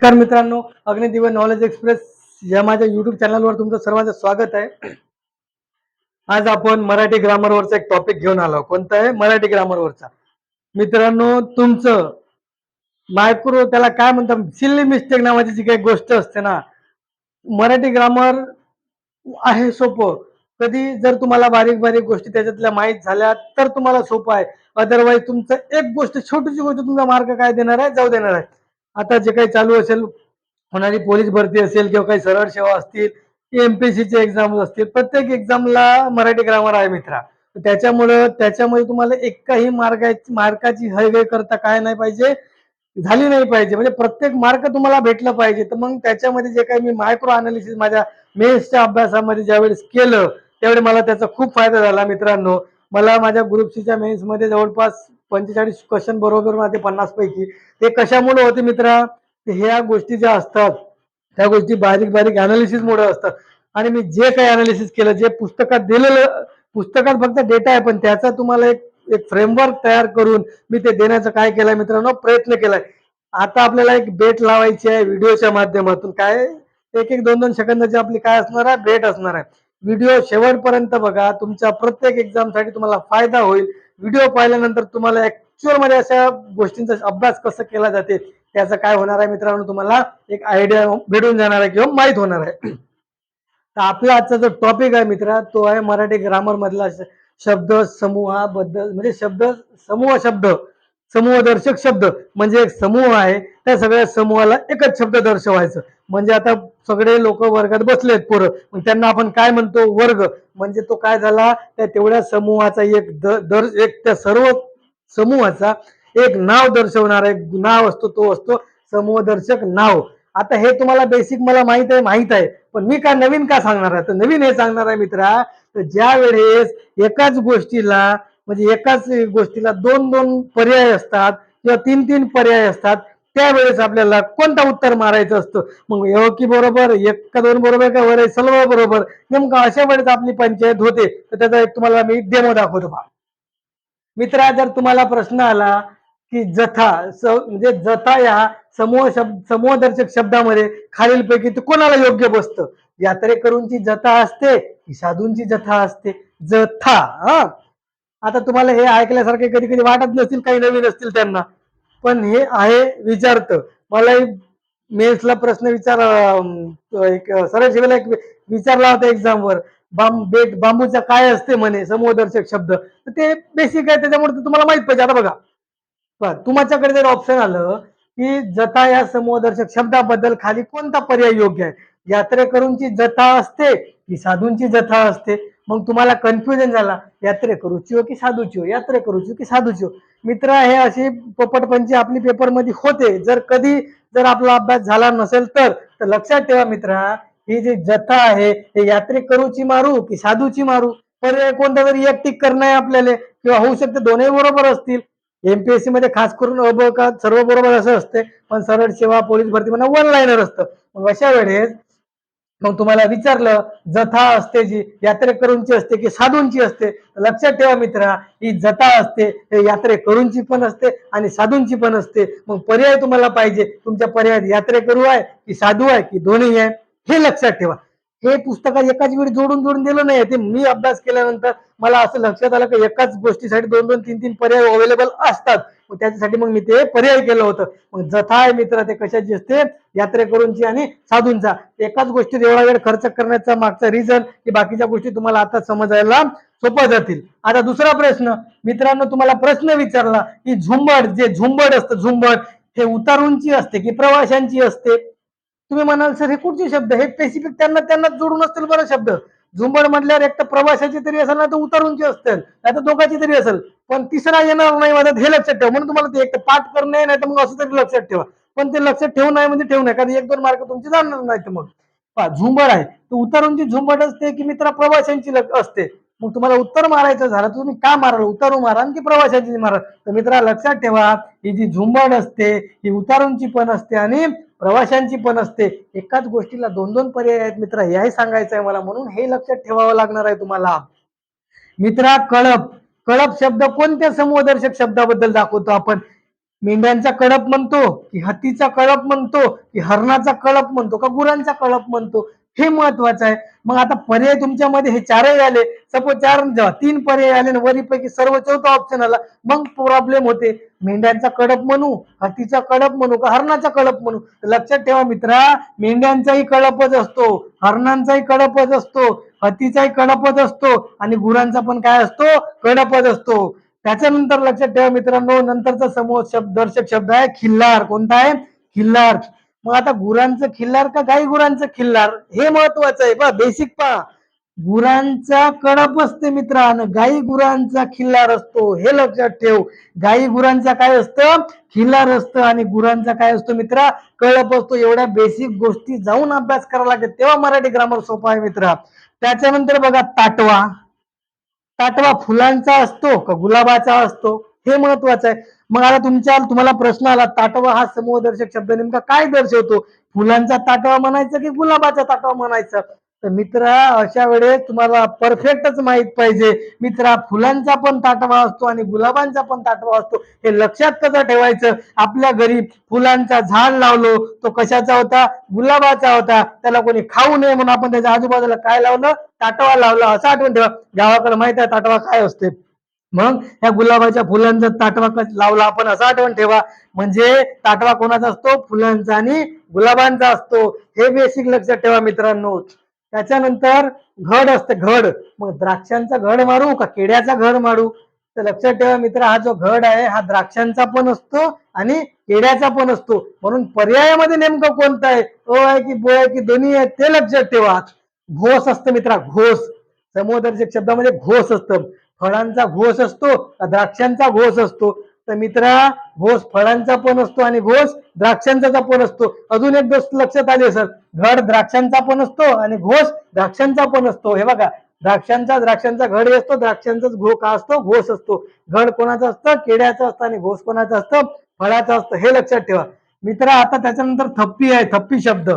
नमस्कार मित्रांनो अग्निदिव्य knowledge express या माझ्या युट्यूब चॅनलवर तुमचं सर्वांचं स्वागत आहे. आज आपण मराठी ग्रामरवरचा एक टॉपिक घेऊन आलो. कोणता आहे? मराठी ग्रामरवरचा मित्रांनो तुमचं मायक्रो त्याला काय म्हणतात? सिल्ली मिस्टेक नावाची जी काही गोष्ट असते ना मराठी ग्रामर आहे सोपं. कधी जर तुम्हाला बारीक बारीक गोष्टी त्याच्यातल्या माहीत झाल्या तर तुम्हाला सोपं आहे. अदरवाईज तुमचं एक गोष्ट छोटीशी गोष्ट तुमचा मार्क काय देणार आहे? जाऊ देणार आहे. आता जे काही चालू असेल होणारी पोलीस भरती असेल किंवा काही सरळ सेवा असतील एमपीसीचे एक्झाम असतील प्रत्येक एक्झामला मराठी ग्रामर आहे मित्रा. त्याच्यामुळं त्याच्यामध्ये तुम्हाला एकाही मार्गाची मार्काची हयगय करता काय नाही पाहिजे झाली नाही पाहिजे. म्हणजे प्रत्येक मार्क तुम्हाला भेटलं पाहिजे. तर मग त्याच्यामध्ये जे काही मी मायक्रो अनालिसिस माझ्या मेन्सच्या अभ्यासामध्ये ज्यावेळेस केलं त्यावेळी मला त्याचा खूप फायदा झाला मित्रांनो. मला माझ्या ग्रुप सीच्या मेन्समध्ये जवळपास पंचेचाळीस क्वेश्चन बरोबर माझे पन्नास पैकी. ते कशामुळे होते मित्रा? ह्या गोष्टी ज्या असतात त्या गोष्टी बारीक बारीक अनालिसिस मुळे असतात. आणि मी जे काही अनालिसिस केलं जे पुस्तकात दिलेलं पुस्तकात फक्त डेटा आहे पण त्याचा तुम्हाला एक एक फ्रेमवर्क तयार करून मी ते देण्याचं काय केलंय मित्रांनो? प्रयत्न केलाय. आता आपल्याला एक बेट लावायची आहे व्हिडिओच्या माध्यमातून. काय? एक एक दोन दोन सेकंदाची आपली काय असणार आहे? भेट असणार आहे. व्हिडिओ शेवटपर्यंत बघा. तुमच्या प्रत्येक एक्झामसाठी तुम्हाला फायदा होईल. व्हिडिओ पाहिल्यानंतर तुम्हाला ऍक्च्युअलमध्ये अशा गोष्टींचा अभ्यास कसा केला जाते त्याचं काय होणार आहे मित्रांनो तुम्हाला एक आयडिया भेटून जाणार आहे किंवा माहीत होणार आहे. तर आपला आजचा जो टॉपिक आहे मित्रा तो आहे मराठी ग्रामर मधला शब्द समूहाबद्दल म्हणजे शब्द समूह शब्द समूहदर्शक शब्द म्हणजे एक समूह आहे. त्या सगळ्या समूहाला एकच शब्द दर्शवायचं. म्हणजे आता सगळे लोक वर्गात बसलेत पोरं. मग त्यांना आपण काय म्हणतो? वर्ग. म्हणजे तो काय झाला? त्या तेवढ्या समूहाचा एक द- दर एक त्या सर्व समूहाचा एक नाव दर्शवणारा एक नाव असतो तो असतो समूहदर्शक नाव. आता हे तुम्हाला बेसिक मला माहीत आहे माहीत आहे. पण मी का नवीन का सांगणार आहे? तर नवीन हे सांगणार आहे मित्रा तर ज्या वेळेस एकाच गोष्टीला म्हणजे एकाच गोष्टीला दोन दोन पर्याय असतात किंवा तीन तीन पर्याय असतात त्यावेळेस आपल्याला कोणता उत्तर मारायचं असतं? मग की बरोबर एक का दोन बरोबर का वर सलवा बरोबर नेमका अशा वेळेस आपली पंचायत होते. तर त्याचा एक तुम्हाला मी डेमो दाखवतो पहा मित्रा जर तुम्हाला प्रश्न आला की जथा म्हणजे जथा या समूह शब्द समूहदर्शक शब्दामध्ये खालीलपैकी ते कोणाला योग्य बसतं? यात्रेकरूंची जथा असते की साधूंची जथा असते. जथा हा. आता तुम्हाला हे ऐकल्यासारखे कधी कधी वाटत नसतील काही नवीन असतील त्यांना. पण हे आहे विचारतं. मला मेन्सला प्रश्न विचार एक सरळ एक विचारला होता एक्झामवर बांब बेट बांबूचा काय असते म्हणे समूहदर्शक शब्द. तर ते बेसिक आहे त्याच्यामुळे तुम्हाला माहीत पाहिजे. आता बघा. बघा, तुमच्याकडे जर ऑप्शन आलं की जथा या समूहदर्शक शब्दाबद्दल खाली कोणता पर्याय योग्य आहे? यात्रेकरूंची जथा असते की साधूंची जथा असते? मग तुम्हाला कन्फ्युजन झाला यात्रेकरूची हो की साधूची हो यात्रेकरूची हो की साधूची हो मित्र हे अशी पोपटपंची आपली पेपरमध्ये होते. जर कधी जर आपला अभ्यास झाला नसेल तर तर लक्षात ठेवा मित्रा ही जी जथा आहे हे यात्रेकरूची मारू की साधूची मारू? पर्याय कोणता तरी एक टिक करणं आहे आपल्याला किंवा होऊ शकते दोन्ही बरोबर असतील. एमपीएससी मध्ये खास करून अब सर्व बरोबर असं असते पण सरळ सेवा पोलीस भरती म्हणा वन लाईनर असतं. मग अशा वेळेस मग तुम्हाला विचारलं जथा असते जी यात्रेकरूंची असते की साधूंची असते? लक्षात ठेवा मित्रा ही जथा असते हे यात्रेकरूंची पण असते आणि साधूंची पण असते. मग पर्याय तुम्हाला पाहिजे. तुमच्या पर्यायात यात्रेकरू आहे की साधू आहे की दोन्ही आहे हे लक्षात ठेवा. हे पुस्तकात एकाच वेळी जोडून जोडून दिलं नाही. ते मी अभ्यास केल्यानंतर मला असं लक्षात आलं की एकाच गोष्टीसाठी दोन दोन तीन तीन पर्याय अवेलेबल असतात. मग त्याच्यासाठी मग मी ते पर्याय केलं होतं. मग जथा आहे मित्र ते कशाची असते? यात्रेकरूंची आणि साधूंचा. एकाच गोष्टीत एवढा वेळ खर्च करण्याचा मागचा रिझन की बाकीच्या गोष्टी तुम्हाला आता समजायला सोपा जातील. आता दुसरा प्रश्न. मित्रांनो तुम्हाला प्रश्न विचारला की झुंबड जे झुंबड असतं झुंबड हे उतारूंची असते की प्रवाशांची असते? तुम्ही म्हणाल सर हे कुठचे शब्द? हे स्पेसिफिक त्यांना त्यांना जोडून असतील बरं शब्द. झुंबड म्हटल्यावर एक तर प्रवाशाची तरी असेल ना तर उतारूंची असतील नाही तर दोघांची तरी असेल. पण तिसरा येणार नाही माझ्यात हे लक्षात ठेवा. म्हणून तुम्हाला ते एक तर पाठ करणे नाही तर मग असं तरी लक्षात ठेवा. पण ते लक्षात ठेवू नाही म्हणजे ठेवू नये कारण एक दोन मार्क तुमचे जाणार नाही तर मग झुंबड आहे. तर उतरूनची झुंबड असते की मित्रा प्रवाशांची असते. मग तुम्हाला उत्तर मारायचं झालं तर तुम्ही का माराल? उतारू मारा की प्रवाशांची मारा. तर मित्रा लक्षात ठेवा. ही जी झुंबड असते ही उतारूंची पण असते आणि प्रवाशांची पण असते. एकाच गोष्टीला दोन दोन पर्याय आहेत मित्र. हेही सांगायचं आहे मला म्हणून. हे लक्षात ठेवावं लागणार आहे तुम्हाला. मित्रा कळप. कळप शब्द कोणत्या समूहदर्शक शब्दाबद्दल दाखवतो आपण? मेंढ्यांचा कळप म्हणतो की हत्तीचा कळप म्हणतो की हरणाचा कळप म्हणतो का गुरांचा कळप म्हणतो? हे महत्वाचं आहे. मग आता पर्याय तुमच्यामध्ये हे चारही आले. सपोज चार जेव्हा तीन पर्याय आले आणि वरीपैकी सर्व चौथा ऑप्शन आला मग प्रॉब्लेम होते. मेंढ्यांचा कडप म्हणू हत्तीचा कडप म्हणू का हरणाचा कडप म्हणू? लक्षात ठेवा मित्रा मेंढ्यांचाही कडपच असतो हरणांचाही कडपच असतो हत्तीचाही कडपच असतो आणि गुरांचा पण काय असतो? कडपच असतो. त्याच्यानंतर लक्षात ठेवा मित्रांनो नंतरचा समूह शब्द दर्शक शब्द आहे खिल्लार. कोणता आहे? खिल्लार. मग आता गुरांचं खिल्लार का गाई गुरांचं खिल्लार? हे महत्वाचं आहे. बा बेसिक पहा. गुरांचा कडप असते मित्रांनो. गाई गुरांचा खिल्लार असतो. हे लक्षात ठेव. गाई गुरांचा काय असतं? खिल्लार असतं. आणि गुरांचा काय असतो मित्रा? कळप असतो. एवढ्या बेसिक गोष्टी जाऊन अभ्यास करावा लागेल. तेव्हा मराठी ग्रामर सोपा आहे मित्रा. त्याच्यानंतर बघा ताटवा. ताटवा फुलांचा असतो का गुलाबाचा असतो? हे महत्वाचं आहे. मग आता तुमच्या तुम्हाला प्रश्न आला ताटवा हा समूहदर्शक शब्द नेमका काय दर्शवतो? फुलांचा ताटवा म्हणायचं की गुलाबाचा ताटवा म्हणायचं? तर मित्र अशा वेळेस तुम्हाला परफेक्टच माहीत पाहिजे. मित्रा फुलांचा पण ताटवा असतो आणि गुलाबांचा पण ताटवा असतो. हे लक्षात कसं ठेवायचं? आपल्या घरी फुलांचा झाड लावलो तो कशाचा होता? गुलाबाचा होता. त्याला कोणी खाऊ नये म्हणून आपण त्याच्या आजूबाजूला काय लावलं? ताटवा लावला. असं आठवण ठेवा. गावाकडे माहीत आहे ताटवा काय असते? मग या गुलाबाच्या फुलांचा ताटवा लावला. आपण असं आठवण ठेवा. म्हणजे ताटवा कोणाचा असतो? फुलांचा आणि गुलाबांचा असतो. हे बेसिक लक्षात ठेवा मित्रांनो. त्याच्यानंतर घड असतं. घड. मग द्राक्षांचा घड मारू का केड्याचा घड मारू? तर लक्षात ठेवा मित्र हा जो घड आहे हा द्राक्षांचा पण असतो आणि केड्याचा पण असतो. म्हणून पर्यायामध्ये नेमकं कोणतं आहे? अ आहे की बो आहे की दोन्ही आहे ते लक्षात ठेवा. घोस असतं मित्रा घोस समोदर्शक शब्दामध्ये घोस असतं. फळांचा घोस असतो का द्राक्षांचा घोस असतो. तर मित्रा घोस फळांचा पण असतो आणि घोस द्राक्षांचा पण असतो. अजून एक गोष्ट लक्षात आली सर घड द्राक्षांचा पण असतो आणि घोस द्राक्षांचा पण असतो. हे बघा द्राक्षांचा द्राक्षांचा घड असतो द्राक्षांचाच घो का असतो? घोस असतो. घड कोणाचा असतं? केड्याचं असतं आणि घोस कोणाचं असतं? फळाचं असतं. हे लक्षात ठेवा. मित्र आता त्याच्यानंतर थप्पी आहे थप्पी शब्द.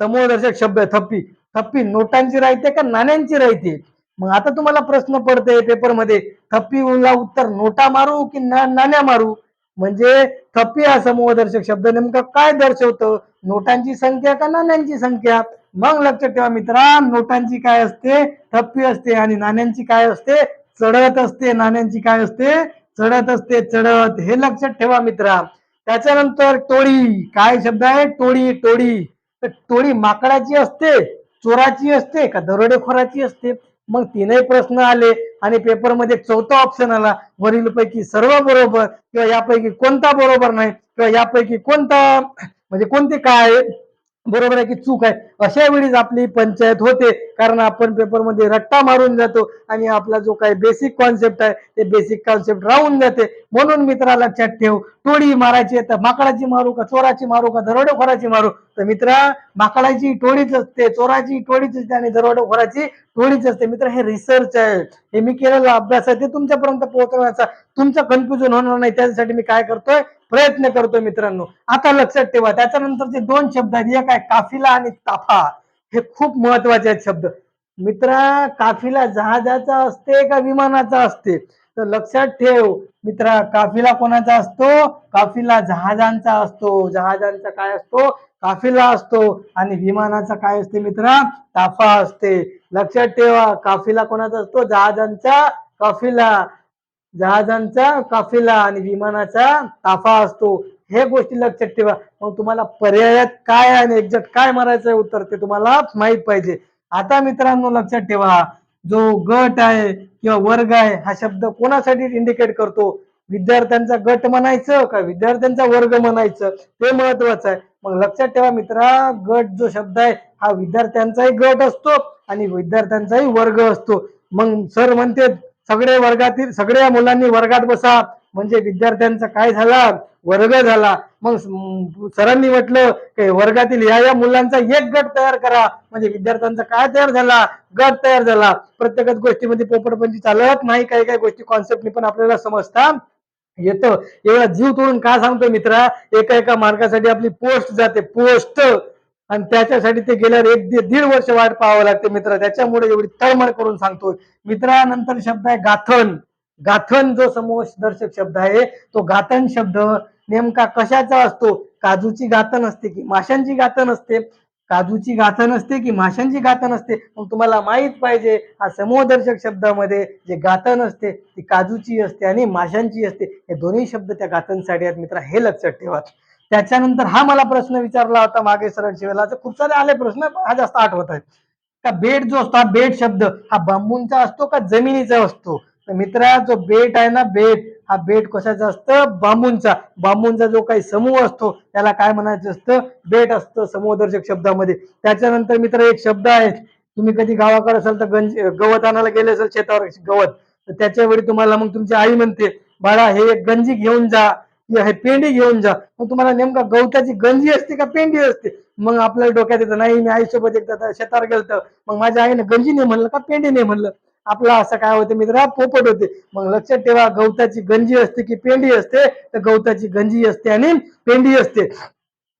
समूहदर्शक शब्द आहे थप्पी. थप्पी नोटांची राहते का नाण्यांची राहते? मग आता तुम्हाला प्रश्न पडते पेपरमध्ये थप्पीला उत्तर नोटा मारू की ना- नाण्या मारू? म्हणजे थप्पी हा समूहदर्शक शब्द नेमका काय दर्शवतं? नोटांची संख्या का नाण्यांची संख्या? मग लक्षात ठेवा मित्रा नोटांची काय असते? थप्पी असते आणि नाण्यांची काय असते? चढत असते. नाण्यांची काय असते? चढत असते चढत. हे लक्षात ठेवा मित्रा. त्याच्यानंतर टोळी. काय शब्द आहे? टोळी टोळी. तर टोळी माकडाची असते चोराची असते का दरोडेखोराची असते? मग तीनही प्रश्न आले आणि पेपरमध्ये चौथा ऑप्शन आला. वरील पैकी सर्व बरोबर किंवा यापैकी कोणता बरोबर नाही किंवा यापैकी कोणता म्हणजे कोणते काय बरोबर आहे की चूक आहे अशा वेळीच आपली पंचायत होते. कारण आपण पेपरमध्ये रट्टा मारून जातो आणि आपला जो काही बेसिक कॉन्सेप्ट आहे ते बेसिक कॉन्सेप्ट राहून जाते. म्हणून मित्रा लक्षात ठेव टोळी मारायची तर माकडाची मारू का चोराची मारू का दरोडेखोराची मारू? तर मित्रा माकडाची टोळीच असते चोराची टोळीच असते आणि दरोडेखोराची टोळीच असते. मित्र हे रिसर्च आहे. हे मी केलेला अभ्यास आहे ते तुमच्यापर्यंत पोहोचवण्याचा. तुमचं कन्फ्युजन होणार नाही त्यासाठी मी काय करतोय? प्रयत्न करतोय मित्रांनो. आता लक्षात ठेवा त्याच्यानंतरचे दोन शब्द आहेत. एक आहे काफिला आणि ताफा. हे खूप महत्त्वाचे आहेत शब्द. मित्रा काफिला जहाजाचा असते का विमानाचा असते? तर लक्षात ठेव मित्रा काफिला कोणाचा असतो? काफिला जहाजांचा असतो. जहाजांचा काय असतो? काफिला असतो. आणि विमानाचा काय असते मित्रा? ताफा असते. लक्षात ठेवा काफिला कोणाचा असतो? जहाजांचा काफिला. जहाजांचा काफिला आणि विमानाचा ताफा असतो. हे गोष्टी लक्षात ठेवा. मग तुम्हाला पर्यायात काय आणि एक्झॅक्ट काय मारायचं आहे उत्तर ते तुम्हाला माहीत पाहिजे. आता मित्रांनो लक्षात ठेवा जो गट आहे किंवा वर्ग आहे हा शब्द कोणासाठी इंडिकेट करतो? विद्यार्थ्यांचा गट म्हणायचं का विद्यार्थ्यांचा वर्ग म्हणायचं? ते महत्वाचं आहे. मग लक्षात ठेवा मित्रा गट जो शब्द आहे हा विद्यार्थ्यांचाही गट असतो आणि विद्यार्थ्यांचाही वर्ग असतो. मग सर म्हणते सगळे वर्गातील सगळ्या मुलांनी वर्गात बसा. म्हणजे विद्यार्थ्यांचा काय झाला? वर्ग झाला. मग सरांनी म्हटलं की वर्गातील या या मुलांचा एक गट तयार करा. म्हणजे विद्यार्थ्यांचा काय तयार झाला? गट तयार झाला. प्रत्येकच गोष्टीमध्ये पोपटपंची चालत नाही. काही काही गोष्टी कॉन्सेप्टनी पण आपल्याला समजता येतं. एवढा जीव तोडून का सांगतो मित्रा? एका एका मार्कासाठी आपली पोस्ट जाते. पोस्ट. आणि त्याच्यासाठी ते गेल्यावर एक दीड दीड वर्ष वाट पाहावं लागते मित्र. त्याच्यामुळे एवढी तळमळ करून सांगतोय. मित्रानंतर शब्द आहे गाथन. गाथन जो समूह दर्शक शब्द आहे तो गाथन शब्द नेमका कशाचा असतो? काजूची गाथन असते की माशांची गाथन असते? काजूची गाथन असते की माशांची गाथन असते? मग तुम्हाला माहीत पाहिजे हा समूहदर्शक शब्दामध्ये जे गाथन असते ती काजूची असते आणि माशांची असते. हे दोन्ही शब्द त्या गाथनसाठी आहेत मित्र हे लक्षात ठेवा. त्याच्यानंतर हा मला प्रश्न विचारला होता मागे सरळ शिवायला खूप सारे आले प्रश्न पण हा जास्त आठवत आहेत. का बेट जो असतो हा बेट शब्द हा बांबूंचा असतो का जमिनीचा असतो? तर मित्रा जो बेट आहे ना बेट हा बेट कशाचा असतं? बांबूंचा बांबूंचा जो काही समूह असतो त्याला काय म्हणायचं असतं? बेट असतं समूहदर्शक शब्दामध्ये. त्याच्यानंतर मित्र एक शब्द आहे. तुम्ही कधी गावाकडे असाल तर गंज गवत आणायला गेले असेल शेतावर गवत तर त्याच्या वेळी तुम्हाला मग तुमची आई म्हणते बाळा हे एक गंजी घेऊन जा हे पेंडी घेऊन जा. मग तुम्हाला नेमका गवताची गंजी असते का पेंडी असते? मग आपल्याला डोक्यात येतं नाही मी आईसोबत एकदा शेतावर गेलतं. मग माझ्या आईने गंजी नाही म्हणलं का पेंडी नाही म्हणलं? आपला असं काय होते मित्र पोपट होते. मग लक्षात ठेवा गवताची गंजी असते की पेंडी असते? तर गवताची गंजी असते आणि पेंडी असते.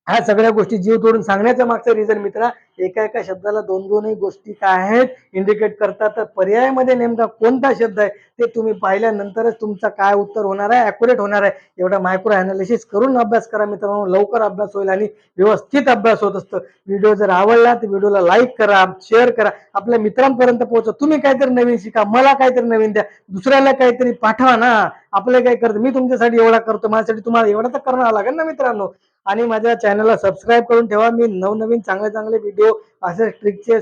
ह्या सगळ्या गोष्टी जीव तोडून सांगण्याचा मागचा रिझन मित्रा एका एका शब्दाला दोन दोनही गोष्टी काय आहेत इंडिकेट करतात. तर पर्यायामध्ये नेमका कोणता शब्द आहे ते तुम्ही पाहिल्यानंतरच तुमचा काय उत्तर होणार आहे अॅक्युरेट होणार आहे एवढा मायक्रो अॅनालिसिस करून अभ्यास करा मित्रांनो. लवकर अभ्यास होईल आणि व्यवस्थित अभ्यास होत असतो. व्हिडिओ जर आवडला तर व्हिडिओला लाईक करा शेअर करा. आपल्या मित्रांपर्यंत पोहोचा. तुम्ही काहीतरी नवीन शिका मला काहीतरी नवीन द्या. दुसऱ्याला काहीतरी पाठवा ना. आपलं काय करतो मी तुमच्यासाठी एवढा करतो माझ्यासाठी तुम्हाला एवढा तर करणार लागेल ना मित्रांनो. आणि माझ्या चॅनलला सबस्क्राईब करून ठेवा. मी नवनवीन चांगले चांगले व्हिडिओ असे ट्रिकचे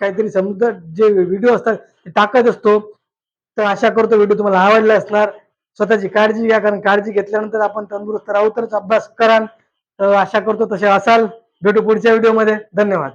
काहीतरी समजा जे व्हिडिओ असतात ते टाकत असतो. तर आशा करतो व्हिडिओ तुम्हाला आवडला असणार. स्वतःची काळजी घ्या कारण काळजी घेतल्यानंतर आपण तंदुरुस्त राहू तरच अभ्यास कराल. तर आशा करतो तसे असाल. भेटू पुढच्या व्हिडिओमध्ये धन्यवाद.